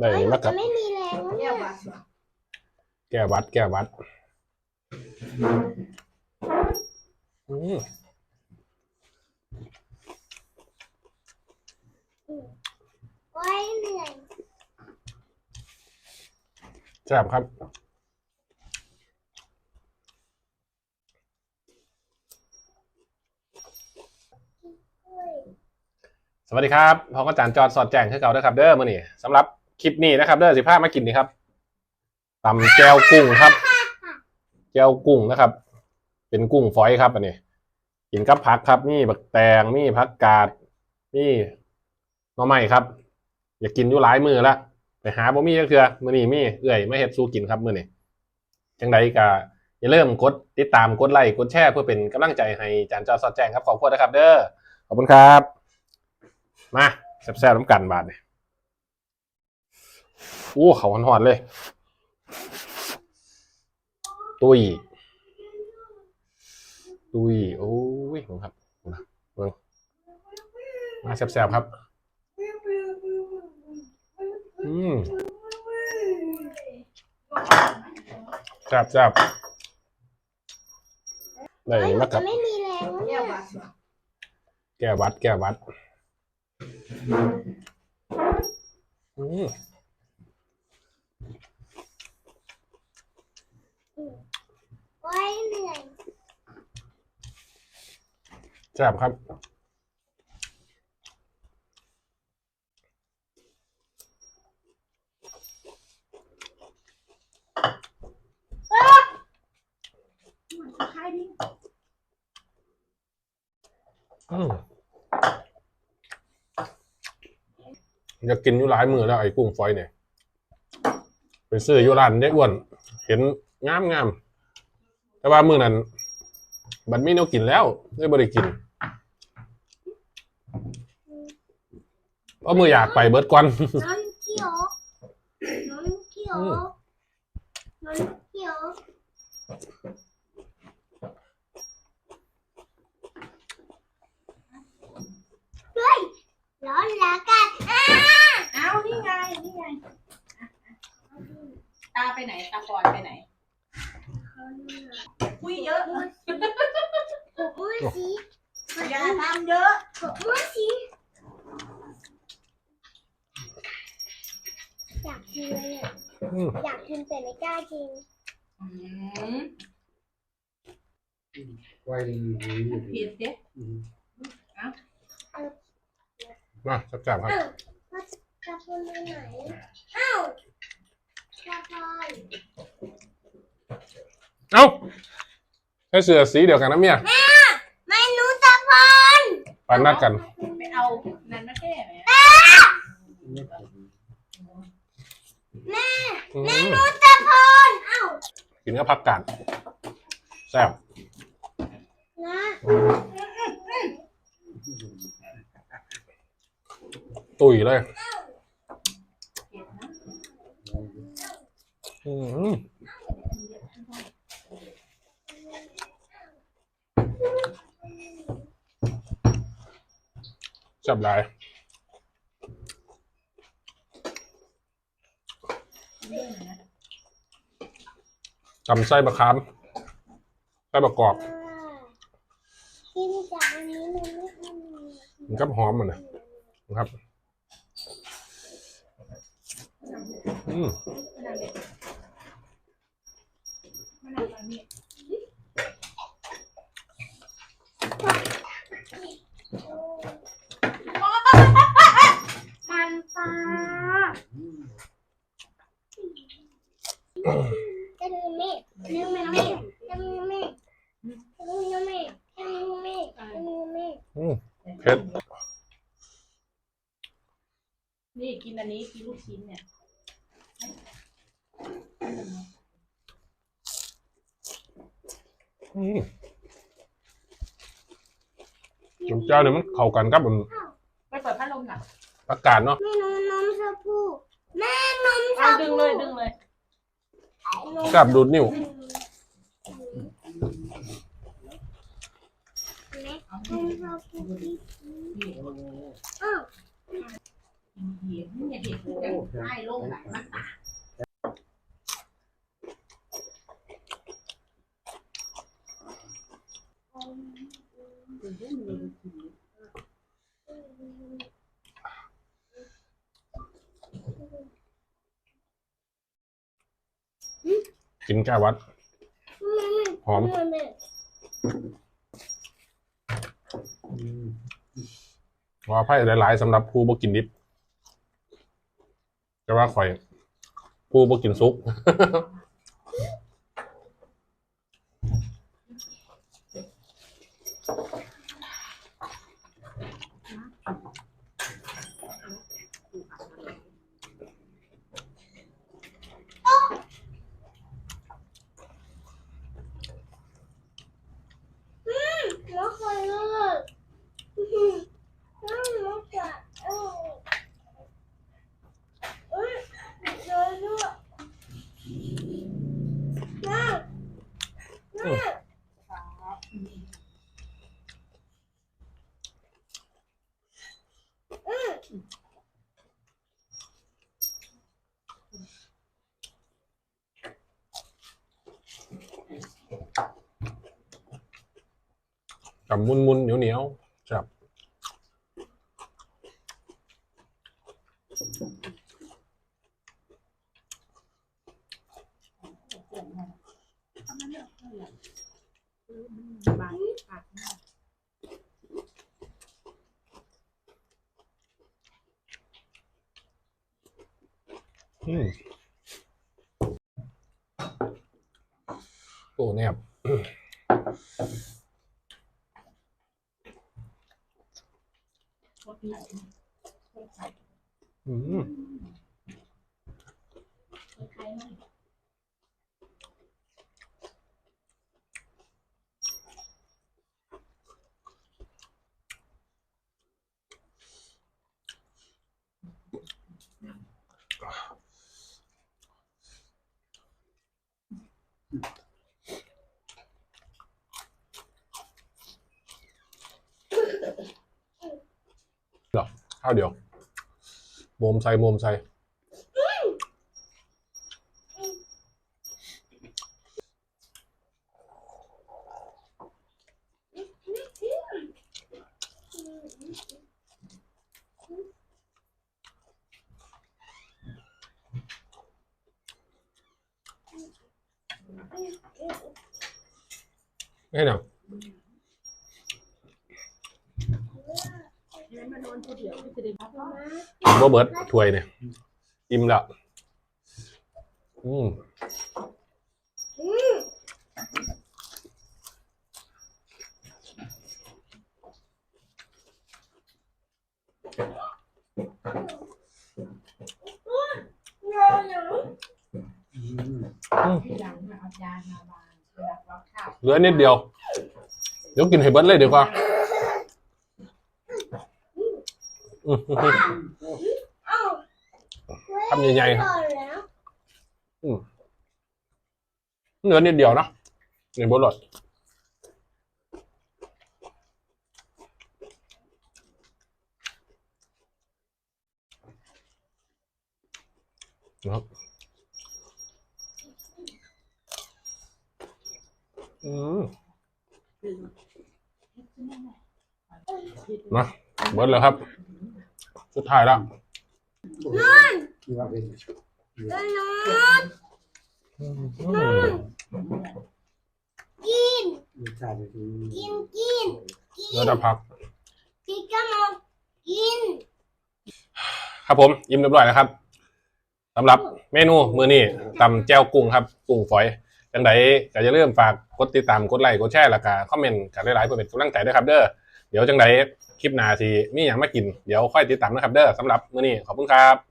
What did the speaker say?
ได้นี่มากับ ไม่มีแรงแล้วแก้เนี่ยวบัตรแก้วัด แก้วัดอืมโอ้ยเหนื่อยแซ่บครับเฮ้ยสวัสดีครับพออาจารย์จอดสอดแจ้งคือเก่าเด้อครับ เด้อมื้อนี้สำหรับ คลิปนี้นะครับเด้อสิพามากินนี่ครับตำแจวกุ้งครับแจวกุ้งนะครับ เป็นกุ้งฝอยครับอันนี้กินกับผักครับมีบักแตงมีผักกาดมีหน่อไม้ครับ อยากกินอยู่หลายมือละไปหาบ่มีกเทื่อมื้อนี้มีเอื้อยมาเฮ็ดสู้กินครับมื้อนี้จังใดก็อย่าลืมกดติดตามกดไลค์กดแชร์เพื่อเป็นกำลังใจให้จารย์จอดสอดแจ้งครับขอบคุณนะครับ เด้อขอบคุณครับ มาแซ่บๆน้ำกันบาทเนี่ย โอ้เขาหอนๆเลย ตุย ตุย โอ้ยผมครับนะเบิ่งมาแซ่บๆครับ อืมแซ่บๆได้โอ้ยนี่มัมานกับ ไม่มีแรงแล้วเนี่ยแก้วัด แก้วัด อืม โอ้ย เหนื่อย แซ่บครับใครดิอืมอยากกินอยู่หลายมือแล้วไอ้กุ้งฝอยเนี่ย ไปซื้ออยู่ร้านเด็กอ้วน เห็นงามงามๆ แต่ว่ามือนั้นบัดมีแนวกินแล้วเลยบ่ได้กินเพราะมืออยากไปเบิดก่อน น้องเขียวน้องเขียวอืม น้องเขียวเฮ้ยร้อนแล้วกันอ้าอ้าวนี่ไงนี่ไง ตาไปไหน ตาปอนไปไหนคุยเยอะ ผมมือสี อย่าทำเยอะ ผมมือสีอยา กินเลยอะอืมอยากกินแต่ไม่กล้ากิน อืมไวดีดีผิดเด้มาแซ่บครับ อ้าวว่าจะพูดไปไหนอ้าวชาพนเอ้าใช้เสื้อสีเดียวกันนะเมีย ไม่รู้จะพอนปนนัดกันปเอานันมาแก้ไหม อืมรู้จะพอนอ้ากินก็พักกันแซ่บนะตุยเลยเห็นนะอืมจับหลาย ตำไส้บะคามไส้บะกรอบกินจากอันนี้มันไม่ทำมันก็หอมมันนะนะครับ อืมนั่นเด็กนั่นอันนี้ มันปลาจะดูเมฆดูเมฆจะดูเมฆจะดูเมฆจะดูเมฆจะดูเมฆ อืมเผ็ด นี่กินอันนี้กินลูกชิ้นเนี่ยอืมน้ำเจ้าเนี่ยมันเข้ากันกับมันไปเปิดพัดลมหน่อยอากาศเนาะแม่นมนมชมพูแม่นมชเอามดึงพูเลยดึงเลยแซ่บดูดนิ้วแม่นมชมพูอ้าว เหี้ยมึงอย่าเห็นกูจะให้ลงแบบมันตากินแก้วัด หอมแม่ว่าไพ่หลาย ๆสำหรับผู้บ่กินดิบ จะว่าข่อยผู้บ่กินซุป หมอคอยเลยอื้อหือน้ำหมอจะเออเอ้ยเจอด้วยน้าน้า กับมุนมุนเหนียวเหนียวครับอืมโอ้แนบ อืมใครมั่งข้าวเดียวโมมใส่โมมใส่ไม่หนังเดินมาโดนผู้เดียวที่จะได้พั กว่าบ่เบิร์ดถ้วยเนี่ยอิ่มแล้วอืมอืมนอนหนูที่หลังมาเอาจานมาบางเวลาเราข้าวเหลือนิดเดียว เดี๋ยวกินให้เบิร์ดเลยดีกว่าอืม เอ้า ทำใหญ่ๆครับก่อนแล้อนิดเดียวนะในบนรถนะครับอืมมาเบิร์ดแล้วครับ สุดท้ายแล้วที่ว่าเป็นแล้วนอนอืมกินรสชาติที่กิน กินเหลือแต่พัก กินก็นอนกิน ครับผม ยิ้มเรียบร้อยแล้วครับสำหรับเมนูมื้อนี้ตำแจ่วกุ้งครับ กุ้งฝอยจังไดก็อย่าลืมฝากกดติดตามกดไลค์กดแชร์แล้วก็คอมเมนต์กันหลายๆเพื่อเป็นกำลังใจด้วยครับเด้อ เดี๋ยวจังไดคลิปหน้าสิมีอยังมากิน เดี๋ยวค่อยติดตามนะครับเด้อสำหรับมื้อนี้ขอบคุณครับ